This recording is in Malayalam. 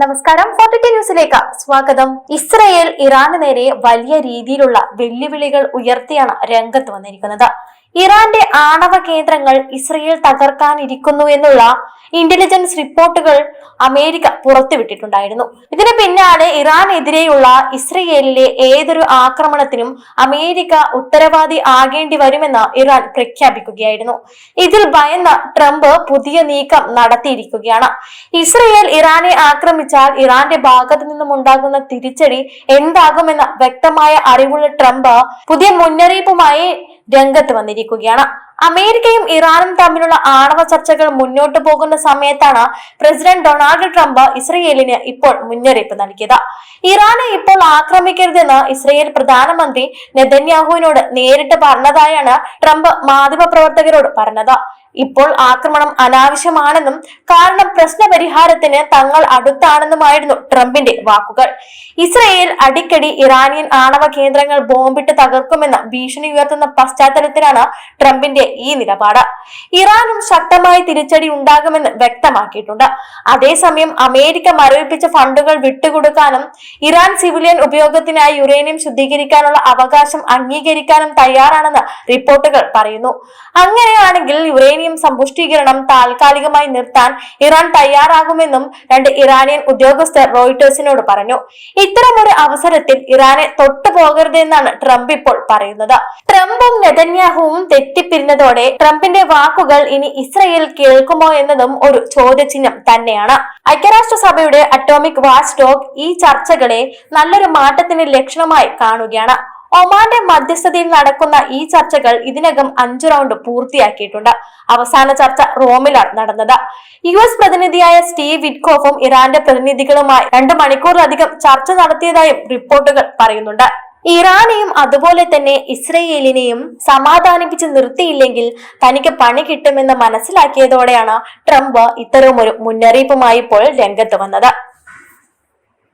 നമസ്കാരം. ഫോർട്ടി ന്യൂസിലേക്ക് സ്വാഗതം. ഇസ്രയേൽ ഇറാന് നേരെ വലിയ രീതിയിലുള്ള വെല്ലുവിളികൾ ഉയർത്തിയാണ് രംഗത്ത് വന്നിരിക്കുന്നത്. ഇറാന്റെ ആണവ കേന്ദ്രങ്ങൾ ഇസ്രയേൽ തകർക്കാനിരിക്കുന്നു എന്നുള്ള ഇന്റലിജൻസ് റിപ്പോർട്ടുകൾ അമേരിക്ക പുറത്തുവിട്ടിട്ടുണ്ടായിരുന്നു. ഇതിന് പിന്നാലെ ഇറാനെതിരെയുള്ള ഇസ്രയേലിലെ ഏതൊരു ആക്രമണത്തിനും അമേരിക്ക ഉത്തരവാദി ആകേണ്ടി വരുമെന്ന് ഇറാൻ പ്രഖ്യാപിക്കുകയായിരുന്നു. ഇതിൽ ഭയന്ന ട്രംപ് പുതിയ നീക്കം നടത്തിയിരിക്കുകയാണ്. ഇസ്രയേൽ ഇറാനെ ആക്രമിച്ചാൽ ഇറാന്റെ ഭാഗത്തു നിന്നും ഉണ്ടാകുന്ന തിരിച്ചടി എന്താകുമെന്ന വ്യക്തമായ അറിവുള്ള ട്രംപ് പുതിയ മുന്നറിയിപ്പുമായി രംഗത്ത് വന്നിരിക്കുകയാണ്. അമേരിക്കയും ഇറാനും തമ്മിലുള്ള ആണവ ചർച്ചകൾ മുന്നോട്ട് പോകുന്ന സമയത്താണ് പ്രസിഡന്റ് ഡൊണാൾഡ് ട്രംപ് ഇസ്രയേലിന് ഇപ്പോൾ മുന്നറിയിപ്പ് നൽകിയത്. ഇറാനെ ഇപ്പോൾ ആക്രമിക്കരുതെന്ന് ഇസ്രയേൽ പ്രധാനമന്ത്രി നെതന്യാഹുവിനോട് നേരിട്ട് പറഞ്ഞതായാണ് ട്രംപ് മാധ്യമപ്രവർത്തകരോട് പറഞ്ഞത്. ഇപ്പോൾ ആക്രമണം അനാവശ്യമാണെന്നും കാരണം പ്രശ്നപരിഹാരത്തിന് തങ്ങൾ അടുത്താണെന്നുമായിരുന്നു ട്രംപിന്റെ വാക്കുകൾ. ഇസ്രയേൽ അടിക്കടി ഇറാനിയൻ ആണവ കേന്ദ്രങ്ങൾ ബോംബിട്ട് തകർക്കുമെന്ന ഭീഷണി ഉയർത്തുന്ന പശ്ചാത്തലത്തിലാണ് ട്രംപിന്റെ ഈ നിലപാട്. ഇറാനും ശക്തമായ തിരിച്ചടി ഉണ്ടാകുമെന്ന് വ്യക്തമാക്കിയിട്ടുണ്ട്. അതേസമയം അമേരിക്ക മരവിപ്പിച്ച ഫണ്ടുകൾ വിട്ടുകൊടുക്കാനും ഇറാൻ സിവിലിയൻ ഉപയോഗത്തിനായി യുറേനിയം ശുദ്ധീകരിക്കാനുള്ള അവകാശം അംഗീകരിക്കാനും തയ്യാറാണെന്ന് റിപ്പോർട്ടുകൾ പറയുന്നു. അങ്ങനെയാണെങ്കിൽ യുറേനിയം സമ്പുഷ്ടീകരണം താൽക്കാലികമായി നിർത്താൻ ഇറാൻ തയ്യാറാകുമെന്നും രണ്ട് ഇറാനിയൻ ഉദ്യോഗസ്ഥർ റോയിട്ടേഴ്സിനോട് പറഞ്ഞു. ഇത്തരമൊരു അവസരത്തിൽ ഇറാനെ തൊട്ടു പോകരുതെന്നാണ് ട്രംപ് ഇപ്പോൾ പറയുന്നത്. ട്രംപും നെതന്യാഹുവും തെറ്റിപ്പിരിഞ്ഞതോടെ ട്രംപിന്റെ വാക്കുകൾ ഇനി ഇസ്രയേൽ കേൾക്കുമോ എന്നതും ഒരു ചോദ്യചിഹ്നം തന്നെയാണ്. ഐക്യരാഷ്ട്രസഭയുടെ അറ്റോമിക് വാച്ച് ടോക്ക് ഈ ചർച്ചകളെ നല്ലൊരു മാറ്റത്തിന് ലക്ഷണമായി കാണുകയാണ്. ഒമാന്റെ മധ്യസ്ഥതയിൽ നടക്കുന്ന ഈ ചർച്ചകൾ ഇതിനകം അഞ്ചു റൗണ്ട് പൂർത്തിയാക്കിയിട്ടുണ്ട്. അവസാന ചർച്ച റോമിലാണ് നടന്നത്. യു എസ് പ്രതിനിധിയായ സ്റ്റീവ് വിറ്റ്കോഫും ഇറാന്റെ പ്രതിനിധികളുമായി രണ്ട് മണിക്കൂറിലധികം ചർച്ച നടത്തിയതായും റിപ്പോർട്ടുകൾ പറയുന്നുണ്ട്. ഇറാനെയും അതുപോലെ തന്നെ ഇസ്രയേലിനെയും സമാധാനിപ്പിച്ച് നിർത്തിയില്ലെങ്കിൽ തനിക്ക് പണി കിട്ടുമെന്ന് മനസ്സിലാക്കിയതോടെയാണ് ട്രംപ് ഇത്തരമൊരു മുന്നറിയിപ്പുമായി ഇപ്പോൾ രംഗത്ത് വന്നത്.